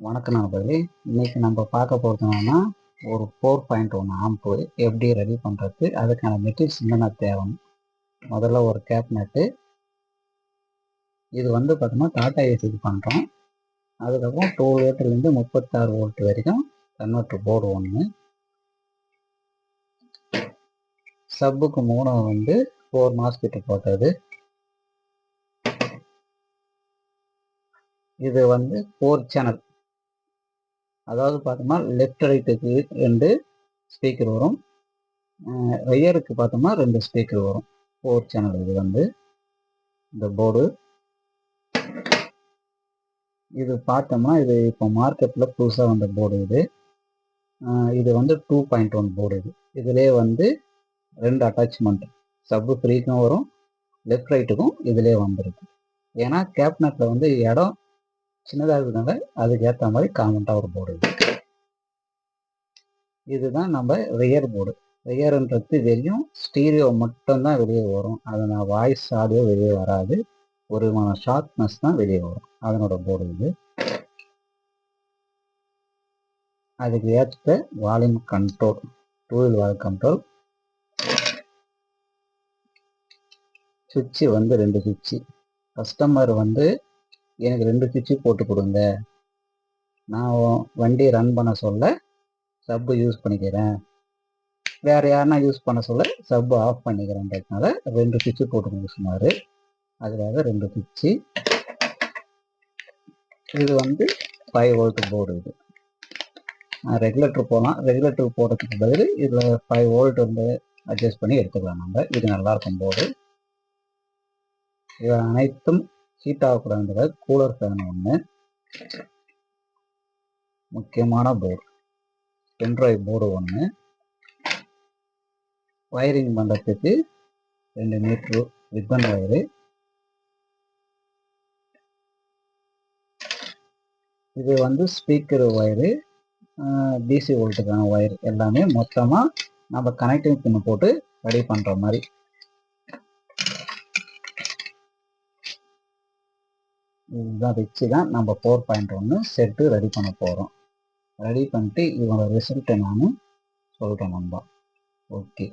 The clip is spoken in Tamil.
வணக்கம் நண்பர்களே இன்னைக்கு நம்ம பார்க்க போகிறது ஒரு ஃபோர் பாயிண்ட் ஒன் ஆம்பு. எப்படி ரெடி பண்ணுறது அதுக்கான மெட்டீரியல்ஸ் என்னென்ன தேவை முதல்ல ஒரு கேப் நட்டு இது வந்து பார்த்தோம்னா டாட்டா ஏசிக்கு பண்ணுறோம் அதுக்கப்புறம் டூ வோல்ட்லேருந்து முப்பத்தாறு வோல்ட் வரைக்கும் கன்வெர்ட்ரு போர்டு ஒன்று சப்புக்கு மூணு வந்து ஃபோர் மாஸ்கிட்டு போட்டது. இது வந்து ஃபோர் சேனல் அதாவது பார்த்தோம்னா லெஃப்ட் ரைட்டுக்கு ரெண்டு ஸ்பீக்கர் வரும். ரையருக்கு பார்த்தோம்னா ரெண்டு ஸ்பீக்கர் வரும். ஃபோர் சேனல் இது வந்து. இந்த போர்டு இது பார்த்தோம்னா இது இப்போ மார்க்கெட்டில் புதுசாக வந்த போர்டு இது. இது வந்து டூ பாயிண்ட் ஒன் போர்டு இது. இதுலேயே வந்து ரெண்டு அட்டாச்மெண்ட் சப்பு ஃப்ரீக்கும் வரும். லெஃப்ட் ரைட்டுக்கும் இதுலேயே வந்துருக்கு. ஏன்னா கேப்னட்டில் வந்து இடம் சின்னதாக இருக்கிறதுனால அதுக்கு ஏற்ற மாதிரி காமெண்ட்டாக ஒரு போர்டு இருக்குது இதுதான் நம்ம ரியர் போர்டு ரியர்ன்றது வெளியும் ஸ்டீரியோ மட்டும்தான் வெளியே வரும். அதனால் வாய்ஸ் ஆடியோ வெளியே வராது. ஒரு விதமான ஷார்ப்னஸ் தான் வெளியே வரும். அதனோட போர்டு இது. அதுக்கு ஏற்ற வால்யூம் கண்ட்ரோல் டூவில் வால் கண்ட்ரோல் சுவிட்சு வந்து ரெண்டு சுவிட்சு கஸ்டமர் வந்து எனக்கு ரெண்டு சுவிட்சு போட்டு கொடுங்க. நான் வண்டி ரன் பண்ண சொல்ல சப்பு யூஸ் பண்ணிக்கிறேன். வேறு யாருன்னா யூஸ் பண்ண சொல்ல சப்பு ஆஃப் பண்ணிக்கிறேன்றதுனால ரெண்டு சுவிட்சு போட்டு கொடுக்க சொன்னார் அதுக்காக ரெண்டு சுவிட்சு இது வந்து ஃபைவ் வோல்ட் போர்டு இது. ரெகுலேட்டர் போகலாம் ரெகுலேட்டர் போடுறதுக்கு பதில் இதில் ஃபைவ் வோல்ட் வந்து அட்ஜஸ்ட் பண்ணி எடுத்துக்கலாம் நம்ம. இது நல்லாயிருக்கும் போர்டு இவை அனைத்தும் ஹீட் ஆகக்கூடாதுன்ற கூலர் ஃபேன் ஒன்று முக்கியமான போர்டு பென்ட்ரைவ் போர்டு ஒன்று வயரிங் பண்ணுறதுக்கு ரெண்டு மீட்ரு ரிப்பன் வயரு இது வந்து ஸ்பீக்கர் ஒயரு டிசி வோல்ட்டுக்கான ஒயர் எல்லாமே மொத்தமாக நம்ம கனெக்டிங் பின்னு போட்டு ரெடி பண்ணுற மாதிரி. இதுதான் வச்சு தான் நம்ம ஃபோர் பாயிண்ட் ஒன்று செட்டு ரெடி பண்ண போகிறோம் ரெடி பண்ணிட்டு இதோட ரிசல்ட்டை நான் சொல்கிறேன் நம்ம ஓகே